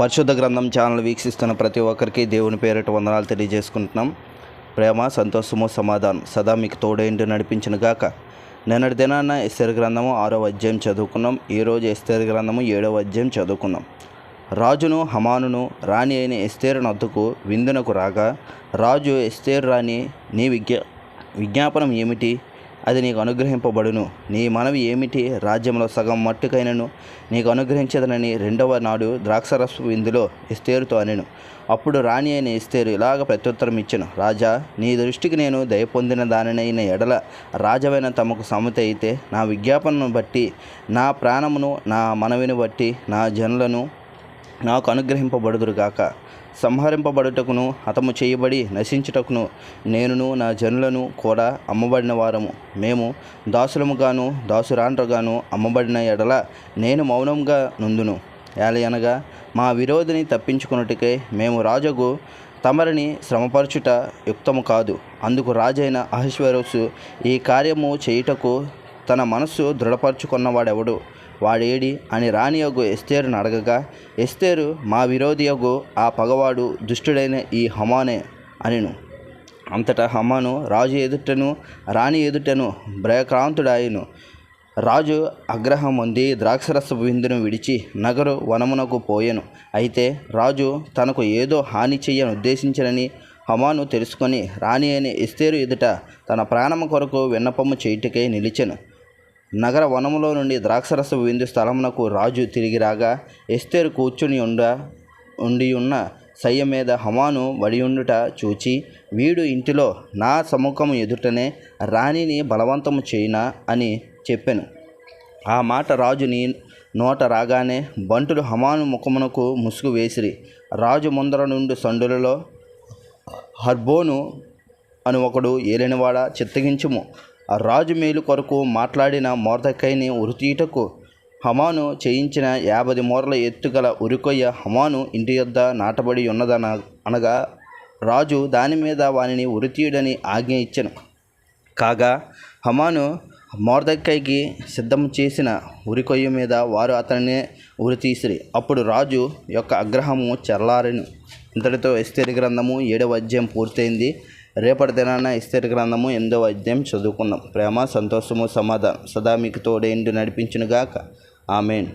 పరిశుద్ధ గ్రంథం ఛానల్ వీక్షిస్తున్న ప్రతి ఒక్కరికి దేవుని పేరిట వందనాలు తెలియజేసుకుంటున్నాం. ప్రేమ సంతోషము సమాధానం సదా మీకు తోడేంటి నడిపించిన గాక. నిన్నటి దినాన ఎస్తేరు గ్రంథము ఆరో అధ్యాయం చదువుకున్నాం. ఈరోజు ఎస్తేరు గ్రంథము ఏడవ అధ్యాయం చదువుకున్నాం. రాజును హమానును రాణి అయిన ఎస్తేరు నద్దుకు విందునకు రాగా రాజు ఎస్తేరు రాణి నీ విజ్ఞా విజ్ఞాపనం ఏమిటి? అది నీకు అనుగ్రహింపబడును. నీ మనవి ఏమిటి? రాజ్యంలో సగం మట్టుకైనను నీకు అనుగ్రహించదనని రెండవ నాడు ద్రాక్షరసపు విందులో ఇస్తేరుతో అనెను. అప్పుడు రాణి అయిన ఇస్తేరు ఇలాగ ప్రత్యుత్తరం ఇచ్చెను. రాజా నీ దృష్టికి నేను దయ పొందిన దానినైన ఎడల రాజవైన తమకు సమ్మతి అయితే నా విజ్ఞాపనను బట్టి నా ప్రాణమును నా మనవిని బట్టి నా జనులను నాకు అనుగ్రహింపబడుదురుగాక సంహరింపబడుటకును హతము చేయబడి నశించుటకును నేనును నా జనులను కూడా అమ్మబడిన వారము. మేము దాసులముగాను దాసురాండ్రగాను అమ్మబడిన ఎడల నేను మౌనంగా నుందును. ఏలయనగా మా విరోధిని తప్పించుకున్నట్టుకే మేము రాజుకు తమరిని శ్రమపరచుట యుక్తము కాదు. అందుకు రాజైన అహశ్వరసు ఈ కార్యము చేయుటకు తన మనస్సు దృఢపరచుకున్నవాడెవడు? వాడేడి అని రాణియగు ఎస్తేరును అడగగా ఎస్తేరు మా విరోధియగు ఆ పగవాడు దుష్టుడైన ఈ హమానే అనిను. అంతటా హమాను రాజు ఎదుటను రాణి ఎదుటను భయక్రాంతుడాయను. రాజు అగ్రహం పొంది ద్రాక్షరస విందును విడిచి నగరు వనమునకు పోయెను. అయితే రాజు తనకు ఏదో హాని చెయ్యను ఉద్దేశించనని హమాను తెలుసుకొని రాణి అయిన ఎస్తేరు ఎదుట తన ప్రాణము కొరకు విన్నపము చేయుటకై నిలిచెను. నగర వనములో నుండి ద్రాక్షరస విందు స్థలమునకు రాజు తిరిగి రాగా ఎస్తేరు కూర్చుని ఉండ ఉండి ఉన్న సయ్య మీద హమాను వడియుండుట చూచి వీడు ఇంటిలో నా సముఖము ఎదుటనే రాణిని బలవంతము చేయినా అని చెప్పాను. ఆ మాట రాజుని నోట రాగానే బంటులు హమాను ముఖమునకు ముసుగు వేసిరి. రాజు ముందర నుండి సండులలో హర్బోను అని ఒకడు ఏలినవాడ చిత్తగించుము. రాజు మేలు కొరకు మాట్లాడిన మోర్దకైని ఉరితీటకు హమాను చేయించిన యాభై మూరల ఎత్తుగల ఉరికొయ్య హమాను ఇంటి యొద్ద నాటబడి ఉన్నదన అనగా రాజు దాని మీద వానిని ఉరితీయుడని ఆజ్ఞ ఇచ్చెను. కాగా హమాను మోర్దక్కైకి సిద్ధం చేసిన ఉరికొయ్య మీద వారు అతనినే ఉరితీసిరి. అప్పుడు రాజు యొక్క అగ్రహము చల్లారెను. ఇంతటితో ఎస్తేరి గ్రంథము ఏడవ అధ్యాయం పూర్తయింది. రేపటి దినాన ఎస్తేరి గ్రంథము ఎందో అధ్యాయం చదువుకుందాం ప్రేమ సంతోషము సమాధానం. సదా మీకు తోడేంటి నడిపించునుగాక. ఆమెన్.